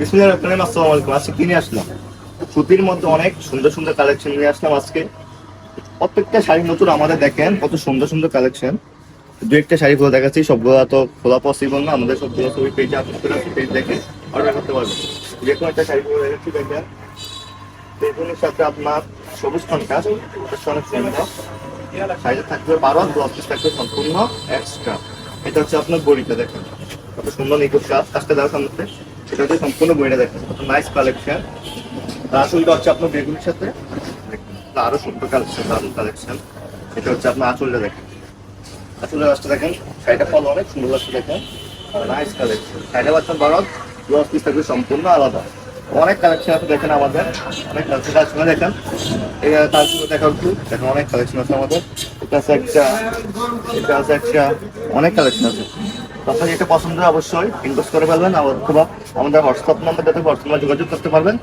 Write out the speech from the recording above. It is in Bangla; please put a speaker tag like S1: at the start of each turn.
S1: বিসমিল্লাহির রহমানির রহিম, আসসালামু আলাইকুম। আজকে কিনে আসলাম? সুতির মধ্যে অনেক সুন্দর সুন্দর কালেকশন নিয়ে আসলাম আজকে। প্রত্যেকটা শাড়ি নতুন আমাদের দেখেন, কত সুন্দর সুন্দর কালেকশন দু একটা শাড়ি খোলা দেখাচ্ছি, সবগুলো তো খোলা পসিবল না, আমাদের সবগুলো ছবি পেজে আপলোড পেজ দেখে অর্ডার করতে পারবেন। যে কোনো একটা শাড়ি খোলা দেখাচ্ছি, দেখেন। বেগুনের সাথে আপনার সবুজ কন্ট্রাস্ট অনেক সুন্দর শাড়িটা থাকবে বারো ব্লাউজ পিস থাকবে সম্পূর্ণ এক্সট্রা এটা হচ্ছে আপনার বড়িটা, দেখেন। কত সুন্দর নিখুঁত কাজ কাজটা দেওয়ার সামনে এটা হচ্ছে সম্পূর্ণ বইটা দেখেন। নাইস কালেকশন তার আসলটা হচ্ছে আপনার বেগুনের সাথে। দেখেন, আরও সুন্দর কালেকশন দারুণ কালেকশন এটা হচ্ছে আপনার আঁচলটা দেখেন। আঁচলের রাস্তা দেখেন শাড়িটা ফল অনেক সুন্দর লাগছে দেখেন। নাইস কালেকশন শাড়িটা পাচ্ছেন বারো ব্লাউজ পিস থাকবে সম্পূর্ণ আলাদা। অনেক কালেকশন আছে দেখেন আমাদের। অনেক কালেকশন আছে দেখেন? এই তারপরে দেখা একটু। দেখেন অনেক কালেকশন আছে আমাদের। এটা আছে একটা এটা আছে একটা অনেক কালেকশন আছে। আপনার এটা পছন্দ অবশ্যই ইনভেস্ট করে ফেলবেন অথবা আমাদের হোয়াটসঅ্যাপ নাম্বার যাতে হোয়াটসঅ্যাপে যোগাযোগ করতে পারবেন।